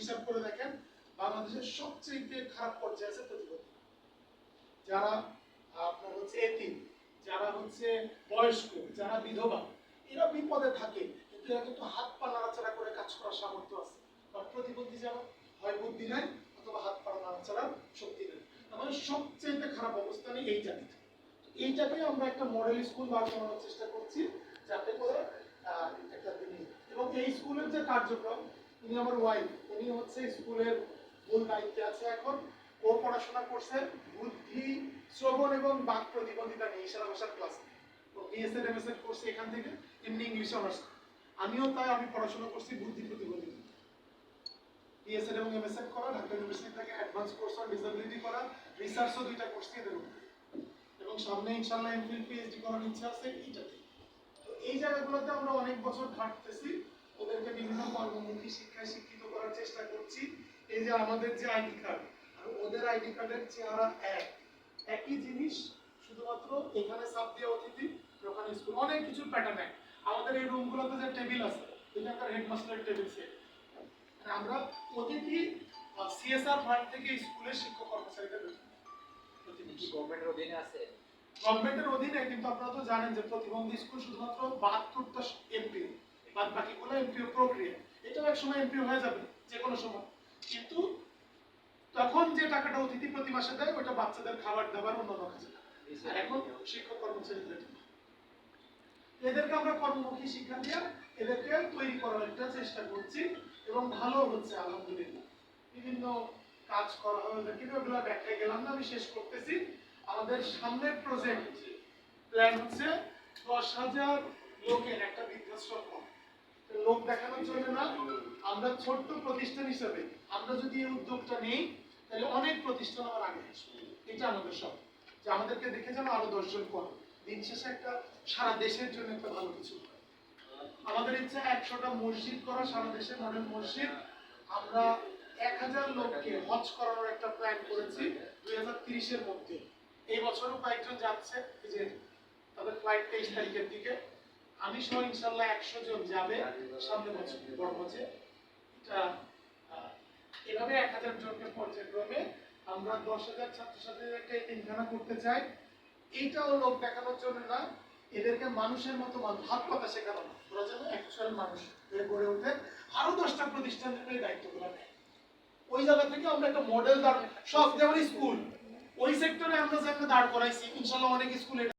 হিসাব করে দেখেন, বাংলাদেশের সবচেয়ে খারাপ পর্যায়ে আছে প্রতিবন্ধী যারা, আপনার হচ্ছে এতিম যারা হচ্ছে বয়স্ক, যারা বিধবা, এরা বিপদে থাকে, কিন্তু এরা কিন্তু হাত পা নাড়াচাড়া করে কাজ করার সামর্থ্য আছে। বা প্রতিবন্ধী যেমন হয় বুদ্ধি নাই, অথবা হাত পা নাড়াচাড়ার শক্তি নেই। আমাদের সবচেয়ে খারাপ অবস্থানে এই জাতিতে এইটাকে আমরা একটা মডেল স্কুল বার করানোর চেষ্টা করছি, যাতে করে একটা দিনই এবং এই স্কুলের যে কার্যক্রম উনি আমার ওয়াইফ উনি হচ্ছে স্কুলের মূল দায়িত্বে আছে এখন। ও পড়াশোনা করছে বুদ্ধি, শ্রবণ এবং বাক প্রতিবন্ধিতা নিয়ে, ইশারা ভাষার ক্লাস ও বিএসএড এমএসএড করছে এখান থেকে, এমনি ইংলিশ অনার্স আমিও তাই, আমি পড়াশোনা করছি বুদ্ধি প্রতিবন্ধিতা বিএসএড এবং এম এমএসএড করা, ঢাকা ইউনিভার্সিটি থেকে অ্যাডভান্স কোর্স অন ডিসেবিলিটি করা রিসার্চও দুইটা এদের উপর। এবং সামনে ইনশাআল্লাহ এমফিল পিএইচডি করার ইচ্ছা আছে এইটাতে। তো এই জায়গাগুলোতে আমরা অনেক বছর কর্মমুখী শিক্ষায় শিক্ষিত করার চেষ্টা করছি এই যে আমাদের যে আইডি কার্ড আর ওদের আইডি কার্ডের চেহারা এক। একই জিনিস শুধুমাত্র এখানে সাপ দিয়ে অতিথি ওখানে স্কুল অনেক কিছু প্যাটার্ন এক। আমাদের এই রুমগুলোতে যে টেবিল আছে এখানকার হেডমাস্টারের টেবিল সেট আমরা অতিথি সিএসআর ফান্ড থেকে স্কুলের শিক্ষক কর্মচারীদের। গভর্নমেন্টের অধীনে আছে? গভর্নমেন্টের অধীনে কিন্তু আপনারা তো জানেন যে প্রতিবন্ধী স্কুল শুধুমাত্র বাহাত্তরটা এমপি বাদ বাকিগুলো এমপিও এটাও এক সময় এমপি হয়ে যাবে যে কোনো সময়। কিন্তু তখন যে টাকাটা অতিথি প্রতি মাসে দেয় ওটা বাচ্চাদের খাবার দাবার অন্যান্য কাজে। আর এখন শিক্ষক কর্মচারীদের এদেরকে আমরা কর্মমুখী শিক্ষা দিয়ে এদেরকে তৈরি করার একটা চেষ্টা করছি এবং ভালো হচ্ছে, আলহামদুলিল্লাহ। বিভিন্ন কাজ করা হয়, ওদেরকে ওগুলো ব্যাখ্যায় গেলাম না, আমি শেষ করতেছি। আমাদের সামনের প্রজেক্ট প্ল্যান হচ্ছে দশ হাজার লোকের একটা বৃদ্ধাশ্রম লোক দেখানোর জন্য না। আমরা ছোট্ট প্রতিষ্ঠান হিসেবে, আমরা যদি এই উদ্যোগটা নেই, তাহলে অনেক প্রতিষ্ঠান আমার আগে আসবে। এটা আমাদের সব যে আমাদেরকে দেখে যেন আরও দশজন করে দিন শেষে একটা সারা দেশের জন্য একটা ভালো কিছু আমাদের ইচ্ছা একশোটা মসজিদ করা সারা দেশে মডেল মসজিদ। আমরা এক হাজার লোককে হজ করানোর একটা প্ল্যান করেছি দুই হাজার তিরিশের মধ্যে। এই বছরও কয়েকজন যাচ্ছে যে তাদের ফ্লাইট তেইশ তারিখের দিকে। আমি সহ ইনশাল্লাহ একশো জন যাবে সামনে বছর এভাবে এক হাজার জনকে পর্যায়ক্রমে আমরা দশ হাজার ছাত্রছাত্রীদের একটা করতে চাই। এইটাও লোক দেখানোর জন্য না, এদেরকে মানুষের মতো শেখানো ওরা যেন অ্যাকচুয়াল মানুষ গড়ে ওঠে। আরও দশটা প্রতিষ্ঠান যেন এই ওই জায়গা থেকে আমরা একটা মডেল দাঁড় সব যেমন স্কুল ওই সেক্টরে আমরা যে একটা দাঁড় করাইছি ইনশাল্লাহ অনেক স্কুল